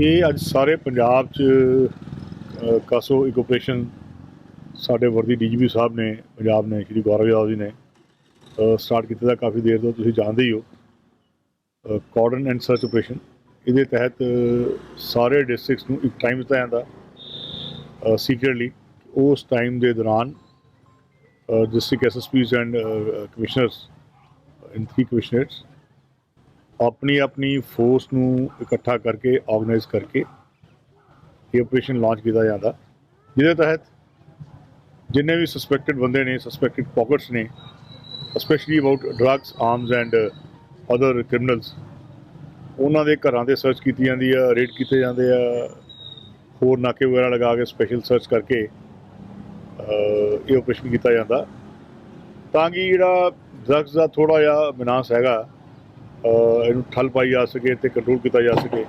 ਇਹ ਅੱਜ ਸਾਰੇ ਪੰਜਾਬ 'ਚ ਅ, ਕਾਸੋ ਇੱਕ ਆਪਰੇਸ਼ਨ ਸਾਡੇ ਵਰਦੀ ਡੀਜੀਪੀ ਸਾਹਿਬ ਨੇ ਪੰਜਾਬ ਨੇ ਸ਼੍ਰੀ ਗੌਰਵ ਯਾਦਵ ਜੀ ਨੇ ਸਟਾਰਟ ਕੀਤਾ ਦਾ ਕਾਫੀ ਦੇਰ ਤੋਂ ਤੁਸੀਂ ਜਾਣਦੇ ਹੀ ਹੋ। ਕਾਰਡਨ ਐਂਡ ਸਰਚ ਆਪਰੇਸ਼ਨ ਇਹਦੇ ਤਹਿਤ ਸਾਰੇ ਡਿਸਟ੍ਰਿਕਟਸ ਨੂੰ ਇੱਕ ਟਾਈਮ ਦਿੱਤਾ ਜਾਂਦਾ ਸੀਕ੍ਰੀਟਲੀ ਉਸ ਟਾਈਮ ਦੇ ਦੌਰਾਨ district SSPs and commissioners in three commissioners ਆਪਣੀ ਆਪਣੀ ਫੋਰਸ ਨੂੰ ਇਕੱਠਾ ਕਰਕੇ ਆਰਗੇਨਾਈਜ਼ ਕਰਕੇ ਇਹ ਆਪਰੇਸ਼ਨ ਲਾਂਚ ਕੀਤਾ ਜਾਂਦਾ। ਜਿਹਦੇ ਤਹਿਤ ਜਿੰਨੇ ਵੀ ਸਸਪੈਕਟਡ ਬੰਦੇ ਨੇ ਸਸਪੈਕਟਡ ਪਾਕਟਸ ਨੇ specially about drugs arms and other criminals ਉਹਨਾਂ ਦੇ ਘਰਾਂ ਤੇ ਸਰਚ ਕੀਤੀ ਜਾਂਦੀ ਆ ਰੇਡ ਕੀਤੇ ਜਾਂਦੇ ਆ, ਹੋਰ ਨਾਕੇ ਵਗੈਰਾ ਲਗਾ ਕੇ ਸਪੈਸ਼ਲ ਸਰਚ ਕਰਕੇ ਇਹ ਆਪਰੇਸ਼ਨ ਕੀਤਾ ਜਾਂਦਾ। ਤਾਂ ਕਿ ਜਿਹੜਾ ਡਰੱਗਸ ਦਾ ਥੋੜਾ ਜਿਹਾ ਵਿਨਾਸ਼ ਹੈਗਾ ਇਹਨੂੰ ਠੱਲ ਪਾਈ ਜਾ ਸਕੇ ਤੇ ਕੰਟਰੋਲ ਕੀਤਾ ਜਾ ਸਕੇ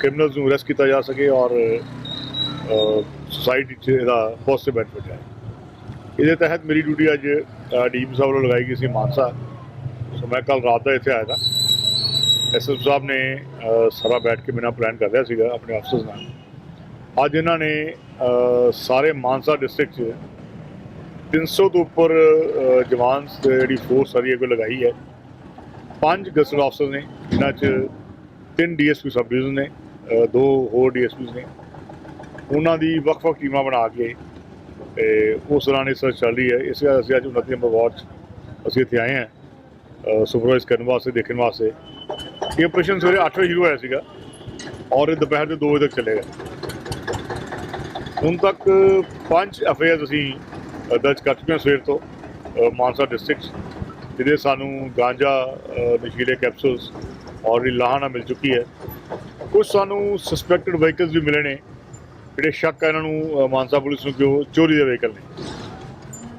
ਕ੍ਰਿਮੀਨਲਸ ਨੂੰ ਅਰੈਸਟ ਕੀਤਾ ਜਾ ਸਕੇ ਔਰ ਸੋਸਾਇਟੀ 'ਚ ਇਹਦਾ ਪੋਜ਼ਿਟਿਵ ਬੈਨੀਫਿਟ ਹੈ ਇਹਦੇ ਤਹਿਤ ਮੇਰੀ ਡਿਊਟੀ ਅੱਜ ਡੀਪ ਸਾਹਿਬ ਵੱਲੋਂ ਲਗਾਈ ਗਈ ਸੀ ਮਾਨਸਾ। ਸੋ ਮੈਂ ਕੱਲ ਰਾਤ ਦਾ ਇੱਥੇ ਆਇਆ था ਐਸਐਸ ਸਾਹਿਬ ਨੇ ਸਾਰਾ ਬੈਠ ਕੇ ਮੇਰਾ ਪਲਾਨ ਕਰ ਰਿਹਾ ਸੀਗਾ ਆਪਣੇ ਅਫਸਰਸ ਨਾਲ। ਅੱਜ ਇਹਨਾਂ ਨੇ ਸਾਰੇ ਮਾਨਸਾ ਡਿਸਟ੍ਰਿਕਟ 'ਚ 300 ਤੋਂ ਉੱਪਰ ਜਵਾਨ ਜਿਹੜੀ ਫੋਰਸ ਸਾਰੀ ਅੱਗੇ ਲਗਾਈ ਹੈ। ਪੰਜ ਗਸਟ ਅਫਸਰ ਨੇ, ਜਿਨ੍ਹਾਂ 'ਚ ਤਿੰਨ ਡੀਐਸਪੀ ਸਬ ਡਿਵੀਜ਼ਨ ਨੇ ਦੋ ਹੋਰ ਡੀਐਸਪੀਸ ਨੇ। ਉਹਨਾਂ ਦੀ ਵੱਖ-ਵੱਖ ਟੀਮਾਂ ਬਣਾ ਕੇ, ਤੇ ਉਸ ਦੌਰਾਨ ਇਹ ਸਰਚ ਚੱਲ ਰਹੀ ਹੈ। ਇਸ ਕਰਕੇ ਅਸੀਂ ਅੱਜ 29 ਨੰਬਰ ਵਾਰਡ 'ਚ ਅਸੀਂ ਇੱਥੇ ਆਏ ਹਾਂ ਸੁਪਰਵਾਈਜ਼ ਕਰਨ ਵਾਸਤੇ, ਦੇਖਣ ਵਾਸਤੇ। ਇਹ ਆਪਰੇਸ਼ਨ ਸਵੇਰੇ 8 ਵਜੇ ਸ਼ੁਰੂ ਹੋਇਆ ਸੀਗਾ ਔਰ ਇਹ ਦੁਪਹਿਰ ਦੇ 2 ਵਜੇ ਤੱਕ ਚੱਲੇਗਾ। ਹੁਣ ਤੱਕ ਪੰਜ ਐਫਆਈਆਰ ਅਸੀਂ ਦਰਜ ਕਰ ਚੁੱਕੇ ਹਾਂ ਸਵੇਰ ਤੋਂ ਮਾਨਸਾ ਡਿਸਟ੍ਰਿਕਟ ਜਿਹਦੇ ਸਾਨੂੰ ਗਾਂਜਾ ਨਸ਼ੀਲੇ ਕੈਪਸੂਲਸ ਔਰ ਵੀ ਲਾਹਣਾ ਮਿਲ ਚੁੱਕੀ ਹੈ। ਕੁਝ ਸਾਨੂੰ ਸਸਪੈਕਟਡ ਵਹੀਕਲਸ ਵੀ ਮਿਲੇ ਨੇ ਜਿਹੜੇ ਸ਼ੱਕ ਹੈ ਇਹਨਾਂ ਨੂੰ ਮਾਨਸਾ ਪੁਲਿਸ ਨੂੰ ਕਿ ਚੋਰੀ ਦੇ ਵਹੀਕਲ ਨੇ।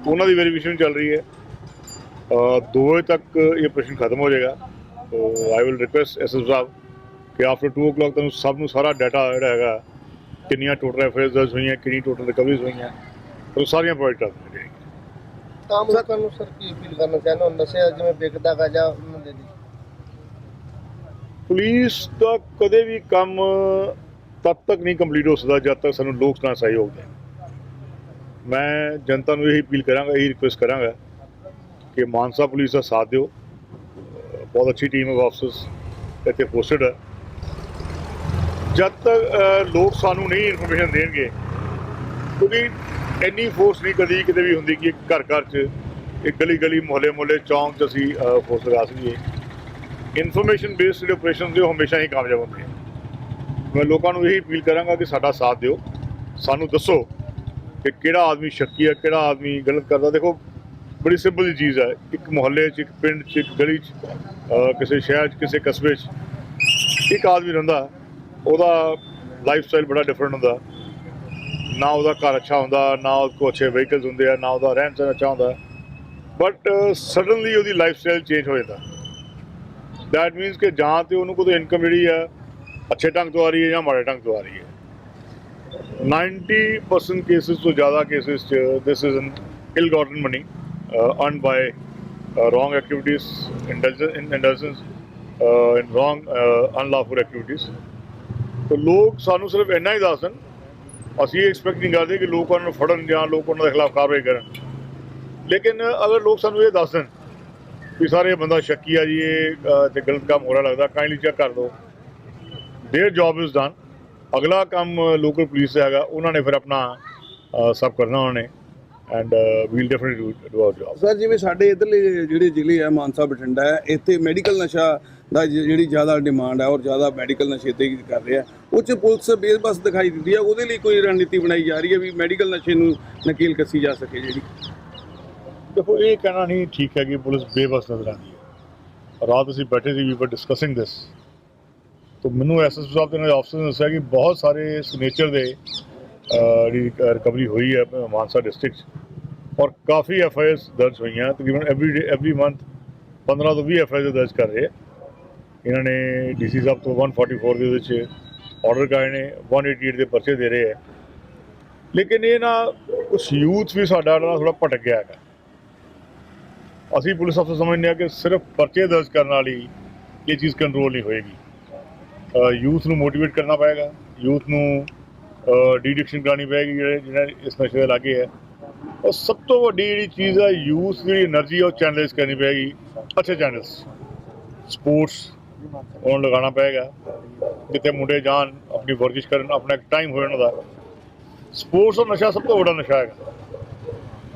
ਉਹਨਾਂ ਦੀ ਵੈਰੀਫਿਕੇਸ਼ਨ ਚੱਲ ਰਹੀ ਹੈ। ਅ, ਦੋ ਵਜੇ ਤੱਕ ਇਹ ਆਪਰੇਸ਼ਨ ਖਤਮ ਹੋ ਜਾਏਗਾ। So I will request SS ਸਾਹਿਬ ਕਿ ਆਫਟਰ 2 o'clock ਤੁਹਾਨੂੰ ਸਭ ਨੂੰ ਸਾਰਾ ਡਾਟਾ ਜਿਹੜਾ ਹੈਗਾ ਕਿੰਨੀਆਂ ਟੋਟਲ ਐਫਆਈਆਰਸ ਦਰਜ ਹੋਈਆਂ ਕਿੰਨੀ ਟੋਟਲ ਰਿਕਵਰੀਜ਼ ਹੋਈਆਂ ਉਹ ਸਾਰੀਆਂ ਪ੍ਰੋਵਾਈਡ ਕਰ ਜਾਣਗੀਆਂ। ਆਮ ਲੋਕਾਂ ਨੂੰ ਸਰ ਕੀ ਅਪੀਲ ਕਰਨਾ ਚਾਹੁੰਦੇ ਹੋ, ਨਸ਼ਾ ਜਿਵੇਂ ਵਿਕਦਾ ਗਾ ਜਾਂ ਉਹਨਾਂ ਦੇ। ਲਈ ਪੁਲਿਸ ਦਾ ਕਦੇ ਵੀ ਕੰਮ ਤਦ ਤੱਕ ਨਹੀਂ ਕੰਪਲੀਟ ਹੋ ਸਕਦਾ ਜਦ ਤੱਕ ਸਾਨੂੰ ਲੋਕ ਨਾਲ ਸਹਿਯੋਗ ਦੇਣ। ਮੈਂ ਜਨਤਾ ਨੂੰ ਇਹੀ ਅਪੀਲ ਕਰਾਂਗਾ, ਇਹੀ ਰਿਕੁਐਸਟ ਕਰਾਂਗਾ ਕਿ ਮਾਨਸਾ ਪੁਲਿਸ ਦਾ ਸਾਥ ਦਿਓ। ਬਹੁਤ ਅੱਛੀ ਟੀਮ ਹੈ ਅਫਸਰਸ ਇੱਥੇ ਪੋਸਟਡ ਹੈ। ਜਦ ਤੱਕ ਲੋਕ ਸਾਨੂੰ ਨਹੀਂ ਇਨਫੋਰਮੇਸ਼ਨ ਦੇਣਗੇ ਕਿਉਂਕਿ ਇੰਨੀ ਫੋਰਸ ਨਹੀਂ ਕਦੀ ਕਿਤੇ ਵੀ ਹੁੰਦੀ ਕਿ ਘਰ ਘਰ 'ਚ ਇੱਕ ਗਲੀ ਗਲੀ ਮੁਹੱਲੇ ਮੁਹੱਲੇ ਚੌਂਕ 'ਚ ਅਸੀਂ ਫੋਰਸ ਲਗਾ ਸਕੀਏ। ਇਨਫੋਰਮੇਸ਼ਨ ਬੇਸਡ ਜਿਹੜੇ ਆਪਰੇਸ਼ਨ ਨੇ ਉਹ ਹਮੇਸ਼ਾ ਹੀ ਕਾਮਯਾਬ ਹੁੰਦੇ ਆ। ਮੈਂ ਲੋਕਾਂ ਨੂੰ ਇਹੀ ਅਪੀਲ ਕਰਾਂਗਾ ਕਿ ਸਾਡਾ ਸਾਥ ਦਿਓ। ਸਾਨੂੰ ਦੱਸੋ ਕਿ ਕਿਹੜਾ ਆਦਮੀ ਸ਼ੱਕੀ ਹੈ ਕਿਹੜਾ ਆਦਮੀ ਗਲਤ ਕਰਦਾ। ਦੇਖੋ, ਬੜੀ ਸਿੰਪਲ ਜਿਹੀ ਚੀਜ਼ ਹੈ ਇੱਕ ਮੁਹੱਲੇ 'ਚ, ਇੱਕ ਪਿੰਡ 'ਚ, ਇੱਕ ਗਲੀ 'ਚ ਕਿਸੇ ਸ਼ਹਿਰ 'ਚ, ਕਿਸੇ ਕਸਬੇ 'ਚ ਇੱਕ ਆਦਮੀ ਰਹਿੰਦਾ, ਉਹਦਾ ਲਾਈਫ ਸਟਾਈਲ ਬੜਾ ਡਿਫਰੈਂਟ ਹੁੰਦਾ। ਨਾ ਉਹਦਾ ਘਰ ਅੱਛਾ ਹੁੰਦਾ ਨਾ ਉਹਦੇ ਕੋਲ ਅੱਛੇ ਵਹੀਕਲਸ ਹੁੰਦੇ ਆ ਨਾ ਉਹਦਾ ਰਹਿਣ ਸਹਿਣ ਅੱਛਾ ਹੁੰਦਾ। ਬਟ ਸਡਨਲੀ ਉਹਦੀ ਲਾਈਫ ਸਟਾਈਲ ਚੇਂਜ ਹੋ ਜਾਂਦਾ। ਦੈਟ ਮੀਨਸ ਕਿ ਜਾਂ ਤੇ ਉਹਨੂੰ ਕੋਈ ਇਨਕਮ ਜਿਹੜੀ ਹੈ ਅੱਛੇ ਢੰਗ ਤੋਂ ਆ ਰਹੀ ਹੈ ਜਾਂ ਮਾੜੇ ਢੰਗ ਤੋਂ ਆ ਰਹੀ ਹੈ। 90% ਕੇਸਿਸ ਤੋਂ ਜ਼ਿਆਦਾ ਕੇਸਿਸ ਚ this is an ill gotten money earned by wrong activities indulgence in indulgence uh, in wrong ਲੋਕ ਸਾਨੂੰ ਸਿਰਫ ਇੰਨਾ ਹੀ ਦੱਸਣ ਅਸੀਂ ਐਕਸਪੈਕਟ ਨਹੀਂ ਕਰਦੇ ਕਿ ਲੋਕ ਉਹਨਾਂ ਨੂੰ ਫੜਨ ਜਾਂ ਲੋਕ ਉਹਨਾਂ ਦੇ ਖਿਲਾਫ ਕਾਰਵਾਈ ਕਰਨ ਲੇਕਿਨ ਅਗਰ ਲੋਕ ਸਾਨੂੰ ਇਹ ਦੱਸ ਦੇਣ ਵੀ ਸਾਰੇ ਇਹ ਬੰਦਾ ਸ਼ੱਕੀ ਆ ਜੀ ਇਹ ਅਹ, ਤੇ ਗਲਤ ਕੰਮ ਹੋ ਰਿਹਾ ਲੱਗਦਾ ਕਾਈਂਡਲੀ ਚੈੱਕ ਕਰ ਦਿਓ देयर ਜੌਬ ਇਜ਼ ਡਨ ਅਗਲਾ ਕੰਮ ਲੋਕਲ ਪੁਲਿਸ ਦਾ ਹੈਗਾ ਉਹਨਾਂ ਨੇ ਫਿਰ ਆਪਣਾ ਅਹ, ਸਭ ਕਰਨਾ ਉਹਨਾਂ ਨੇ and we'll definitely do our job sir ਜਿਵੇਂ ਸਾਡੇ ਇਧਰਲੇ ਜਿਹੜੇ ਜ਼ਿਲ੍ਹੇ ਆ ਮਾਨਸਾ ਬਠਿੰਡਾ ਹੈ ਇੱਥੇ ਮੈਡੀਕਲ ਨਸ਼ਾ ਦਾ ਜ- ਜਿਹੜੀ ਜ਼ਿਆਦਾ ਡਿਮਾਂਡ ਹੈ ਔਰ ਜ਼ਿਆਦਾ ਮੈਡੀਕਲ ਨਸ਼ੇ ਤੇ ਕਰ ਰਿਹਾ। ਉਹ ਚ ਪੁਲਿਸ ਬੇਬਸ ਦਿਖਾਈ ਦਿੰਦੀ ਹੈ ਉਹਦੇ ਲਈ ਕੋਈ ਰਣਨੀਤੀ ਬਣਾਈ ਜਾ ਰਹੀ ਹੈ ਵੀ ਮੈਡੀਕਲ ਨਸ਼ੇ ਨੂੰ ਨਕੀਲ ਕੱਸੀ ਜਾ ਸਕੇ ਜਿਹੜੀ। ਦੇਖੋ, ਇਹ ਕਹਿਣਾ ਨਹੀਂ ਠੀਕ ਹੈ ਕਿ ਪੁਲਿਸ ਬੇਬਸ ਨਜ਼ਰ ਆਉਂਦੀ ਹੈ। ਰਾਤ ਅਸੀਂ ਬੈਠੇ ਸੀ ਵੀ ਵਰ ਡਿਸਕਸਿੰਗ ਦਿਸ ਤਾਂ ਮੈਨੂੰ ਐਸਐਸ ਸਾਹਿਬ ਦੇ ਨਾਲ ਅਫਸਰ ਨੇ ਦੱਸਿਆ ਕਿ ਬਹੁਤ ਸਾਰੇ ਸਿਗਨੇਚਰ ਦੇ ਜਿਹੜੀ ਰਿਕਵਰੀ ਹੋਈ ਹੈ ਮਾਨਸਾ ਡਿਸਟ੍ਰਿਕਟ ਔਰ ਕਾਫੀ ਐਫਆਈਆਰਸ ਦਰਜ ਹੋਈਆਂ, ਤਕਰੀਬਨ ਐਵਰੀ ਐਵਰੀ ਮੰਥ 15 ਤੋਂ 20 ਐਫਆਈਆਰ ਦਰਜ ਕਰ ਰਹੇ ਆ। ਇਹਨਾਂ ਨੇ ਡੀਸੀ ਸਾਹਿਬ ਤੋਂ 144 ਦੇ ਵਿੱਚ ਆਰਡਰ ਕਰਾਏ ਨੇ 188 ਦੇ ਪਰਚੇ ਦੇ ਰਹੇ ਆ। ਲੇਕਿਨ ਇਹ ਨਾ, ਉਸ ਯੂਥ ਵੀ ਸਾਡਾ ਨਾਲ ਥੋੜਾ ਭਟਕ ਗਿਆ ਹੈਗਾ। ਅਸੀਂ ਪੁਲਿਸ ਅਫਸਰ ਸਮਝਦੇ ਆ ਕਿ ਸਿਰਫ ਪਰਚੇ ਦਰਜ ਕਰਨ ਵਾਲੀ ਇਹ ਚੀਜ਼ ਕੰਟਰੋਲ ਨਹੀਂ ਹੋਏਗੀ। ਯੂਥ ਨੂੰ ਮੋਟੀਵੇਟ ਕਰਨਾ ਪਏਗਾ ਯੂਥ ਨੂੰ ਡਿਡਿਕਸ਼ਨ ਕਰਾਣੀ ਪਏਗੀ, ਜਿਹੜੇ ਜਿਹੜਾ ਇਸ ਨਸ਼ੇ ਦੇ ਲਾਗੇ ਹੈ ਔਰ ਸਭ ਤੋਂ ਵੱਡੀ ਜਿਹੜੀ ਚੀਜ਼ ਆ ਯੂਥ ਦੀ એનર્ਜੀ ਉਹ ਚੈਨਲਾਈਜ਼ ਕਰਨੀ ਪਏਗੀ। ਅੱਛੇ ਚੈਨਲਸ ਸਪੋਰਟਸ ਉਹਨੂੰ ਲਗਾਉਣਾ ਪਏਗਾ ਜਿੱਥੇ ਮੁੰਡੇ ਜਾਣ, ਆਪਣੀ ਵਰਜਿਸ਼ ਕਰਨ, ਆਪਣਾ ਇੱਕ ਟਾਈਮ ਹੋਏ ਉਹਨਾਂ ਦਾ ਸਪੋਰਟਸ ਔਰ ਨਸ਼ਾ ਸਭ ਤੋਂ ਵੱਡਾ ਨਸ਼ਾ ਹੈਗਾ।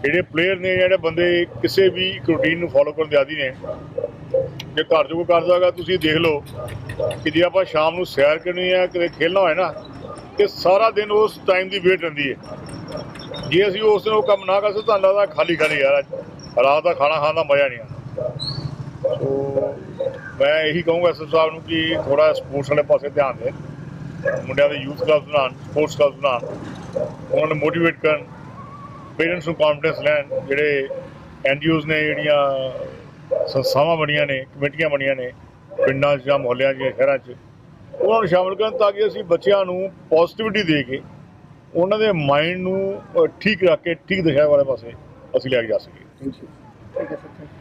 ਜਿਹੜੇ ਪਲੇਅਰ ਨੇ, ਜਿਹੜੇ ਬੰਦੇ ਕਿਸੇ ਵੀ ਇੱਕ ਰੂਟੀਨ ਨੂੰ ਫੋਲੋ ਕਰਨ ਦੇ ਆਦੀ ਨੇ, ਜੇ ਘਰ ਜੋ ਕੋਈ ਕਰਦਾ ਹੈਗਾ, ਤੁਸੀਂ ਦੇਖ ਲਓ ਕਿ ਜੇ ਆਪਾਂ ਸ਼ਾਮ ਨੂੰ ਸੈਰ ਕਰਨੀ ਹੈ, ਕਿਤੇ ਖੇਲਣਾ ਹੋਏ ਨਾ ਕਿ ਸਾਰਾ ਦਿਨ ਉਸ ਟਾਈਮ ਦੀ ਵੇਟ ਰਹਿੰਦੀ ਹੈ। ਜੇ ਅਸੀਂ ਉਸ ਦਿਨ ਉਹ ਕੰਮ ਨਾ ਕਰ ਸਕਦੇ ਤਾਂ ਲੱਗਦਾ ਖਾਲੀ ਖਾਲੀ ਯਾਰ ਰਾਤ ਦਾ ਖਾਣਾ ਖਾਣ ਦਾ ਮਜ਼ਾ ਨਹੀਂ ਆਉਂਦਾ। ਸੋ ਮੈਂ ਇਹੀ ਕਹੂੰਗਾ ਐਸਐਸ ਸਾਹਿਬ ਨੂੰ ਕਿ ਥੋੜਾ ਸਪੋਰਟਸ ਵਾਲੇ ਪਾਸੇ ਧਿਆਨ ਦੇਣ ਮੁੰਡਿਆਂ ਦੇ ਯੂਥ ਕਲੱਬ ਬਣਾਉਣ ਸਪੋਰਟਸ ਕਲੱਬ ਬਣਾਉਣ। ਉਹਨਾਂ ਨੂੰ ਮੋਟੀਵੇਟ ਕਰਨ ਪੇਰੈਂਟਸ ਨੂੰ ਕੌਨਫੀਡੈਂਸ ਲੈਣ। ਜਿਹੜੇ ਐਨਜੀਓਜ਼ ਨੇ ਜਿਹੜੀਆਂ ਸੰਸਥਾਵਾਂ ਬਣੀਆਂ ਨੇ ਕਮੇਟੀਆਂ ਬਣੀਆਂ ਨੇ ਪਿੰਡਾਂ 'ਚ ਜਾਂ ਮੁਹੱਲਿਆਂ 'ਚ ਜਾਂ ਸ਼ਹਿਰਾਂ 'ਚ ਉਹਨਾਂ ਨੂੰ ਸ਼ਾਮਲ ਕਰਨ ਤਾਂ ਕਿ ਅਸੀਂ ਬੱਚਿਆਂ ਨੂੰ ਪੋਜ਼ਿਟਿਵਿਟੀ ਦੇ ਕੇ ਉਹਨਾਂ ਦੇ ਮਾਈਂਡ ਨੂੰ ਠੀਕ ਰੱਖ ਕੇ ਠੀਕ ਦਿਸ਼ਾ ਵਾਲੇ ਪਾਸੇ ਅਸੀਂ ਲੈ ਕੇ ਜਾ ਸਕੀਏ। ਥੈਂਕ ਯੂ ਠੀਕ ਹੈ ਸਰ